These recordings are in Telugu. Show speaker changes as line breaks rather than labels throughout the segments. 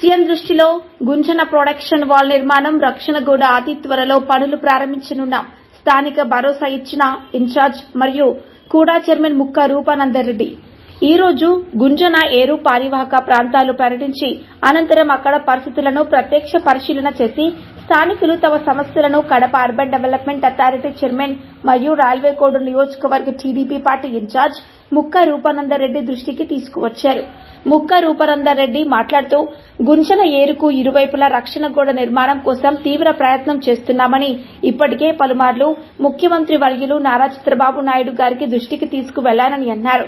సీఎం దృష్టిలో గుంజన ప్రొడక్షన్ వాల్ నిర్మాణం రక్షణగూడ అతి త్వరలో పనులు ప్రారంభించనున్నాం. స్థానిక భరోసా ఇచ్చిన ఇన్ఛార్జ్ మరియు కూడా చైర్మన్ ముక్క రూపానందరెడ్డి ఈ రోజు గుంజన ఏరు పారివాహక ప్రాంతాలు పర్యటించి అనంతరం అక్కడ పరిస్థితులను ప్రత్యక్ష పరిశీలన చేసి స్థానికులు తమ సమస్యలను Kadapa urban development authority chairman మరియు రైల్వే కోడ్ నియోజకవర్గ TDP party incharge Mukka Rupanandareddy దృష్టికి తీసుకువచ్చారు. ముక్క రూపానందరెడ్డి మాట్లాడుతూ గుంజల ఏరుకు ఇరువైపులా రక్షణ గోడ నిర్మాణం కోసం తీవ్ర ప్రయత్నం చేస్తున్నామని ఇప్పటికే పలుమార్లు ముఖ్యమంత్రి వర్యులు నారా చంద్రబాబు నాయుడు గారికి దృష్టికి తీసుకువెళ్ళానని అన్నారు.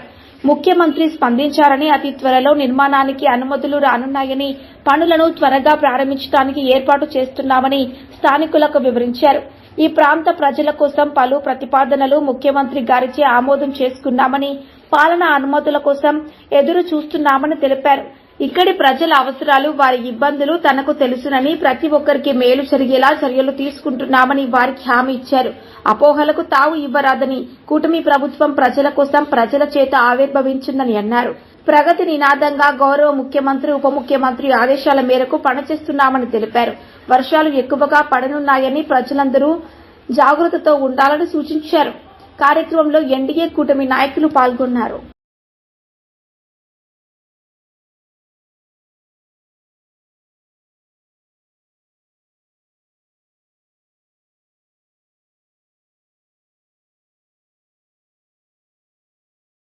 ముఖ్యమంత్రి స్పందించారని అతి త్వరలో నిర్మాణానికి అనుమతులు రానున్నాయని పనులను త్వరగా ప్రారంభించడానికి ఏర్పాటు చేస్తున్నామని స్థానికులకు వివరించారు. ఈ ప్రాంత ప్రజల కోసం పలు ప్రతిపాదనలు ముఖ్యమంత్రి గారిచే ఆమోదం చేసుకున్నామని పాలనా అనుమతుల కోసం ఎదురు చూస్తున్నామని తెలిపారు. ఇక్కడి ప్రజల అవసరాలు వారి ఇబ్బందులు తనకు తెలుసునని ప్రతి ఒక్కరికి మేలు జరిగేలా చర్యలు తీసుకుంటున్నామని వారికి హామీ ఇచ్చారు. అపోహలకు తావు ఇవ్వరాదని కూటమి ప్రభుత్వం ప్రజల కోసం ప్రజల చేత ఆవిర్భవించిందని అన్నారు. ప్రగతి నినాదంగా గౌరవ ముఖ్యమంత్రి ఉప ముఖ్యమంత్రి ఆదేశాల మేరకు పనిచేస్తున్నామని తెలిపారు. వర్షాలు ఎక్కువగా పడనున్నాయని ప్రజలందరూ జాగ్రత్తతో ఉండాలని సూచించారు. కార్యక్రమంలో ఎన్డీఏ కూటమి నాయకులు పాల్గొన్నారు.